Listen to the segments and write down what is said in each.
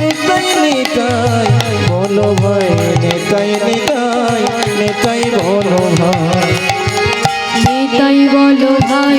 নেতাই নেতাই বলো ভাই নেতাই নেতাই নেতাই বলো ভাই নেতাই বলো ভাই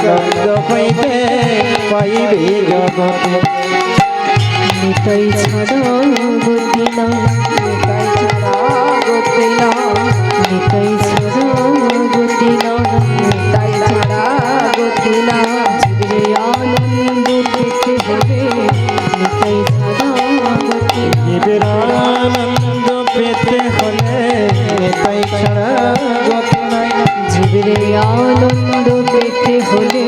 আনন্দ পাইবে পাইবে জগতে নিতাই ছাড়া গতি না নিতাই ছাড়া গতি না নিতাই ছাড়া গতি না নিতাই ছাড়া গতি না জীবে আনন্দ পেতে হবে নিতাই ছাড়া গতি জীবের আনন্দ পেতে হলে নিতাই ছাড়া গতি নাই। জীবের আনন্দ পেতে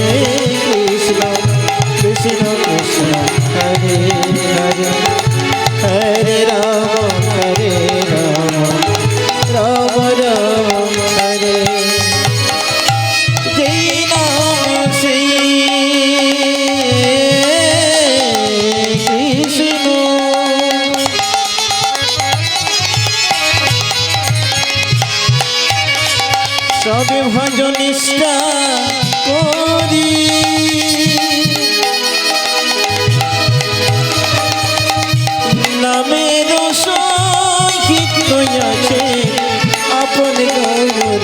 সবে ভজনিষ্ঠা করি। নামের সহিত আছে আপন গৌর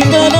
ಕಿಂದನ